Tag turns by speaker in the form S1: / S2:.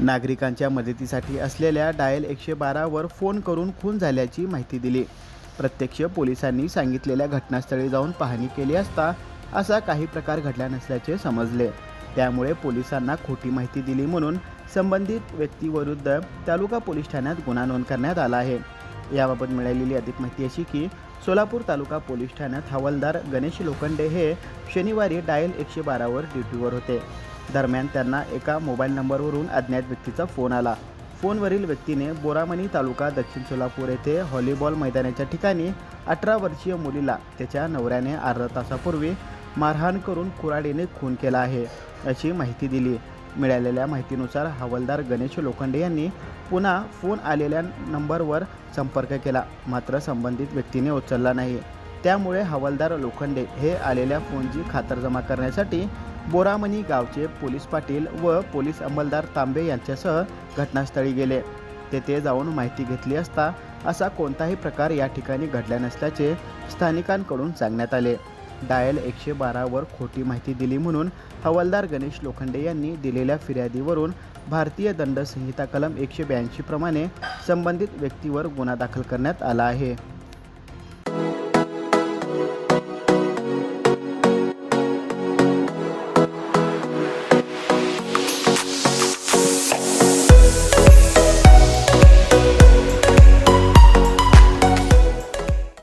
S1: नागरिकांच्या मदतीसाठी असलेल्या डायल एकशे बारावर फोन करून खून झाल्याची माहिती दिली. प्रत्यक्ष पोलिसांनी सांगितलेल्या घटनास्थळी जाऊन पाहणी केली असता असा काही प्रकार घडला नसल्याचे समजले. त्यामुळे पोलिसांना खोटी माहिती दिली म्हणून संबंधित व्यक्तीविरुद्ध तालुका पोलीस ठाण्यात गुन्हा नोंद करण्यात आला आहे. याबाबत मिळालेली अधिक माहिती अशी की सोलापूर तालुका पोलीस ठाण्यात हवालदार गणेश लोखंडे हे शनिवारी डायल एकशे बारावर ड्युटीवर होते. दरम्यान त्यांना एका मोबाईल नंबरवरून अज्ञात व्यक्तीचा फोन आला. फोनवरील व्यक्तीने बोरामणी तालुका दक्षिण सोलापूर येथे व्हॉलीबॉल मैदानाच्या ठिकाणी अठरा वर्षीय मुलीला त्याच्या नवऱ्याने अर्धा तासापूर्वी मारहाण करून कुऱ्हाडीने खून केला आहे अशी माहिती दिली. मिळालेल्या माहितीनुसार हवालदार गणेश लोखंडे यांनी पुन्हा फोन आलेल्या नंबरवर संपर्क केला. मात्र संबंधित व्यक्तीने उचलला नाही. त्यामुळे हवालदार लोखंडे हे आलेल्या फोनची खातरजमा करण्यासाठी बोरामणी गावचे पोलीस पाटील व पोलीस अंमलदार तांबे यांच्यासह घटनास्थळी गेले. तेथे जाऊन माहिती घेतली असता असा कोणताही प्रकार या ठिकाणी घडला नसल्याचे स्थानिकांकडून सांगण्यात आले. डायल एकशे बारावर खोटी माहिती दिली म्हणून हवालदार गणेश लोखंडे यांनी दिलेल्या फिर्यादीवरून भारतीय दंड संहिता कलम एकशे ब्याऐंशीप्रमाणे संबंधित व्यक्तीवर गुन्हा दाखल करण्यात आला आहे.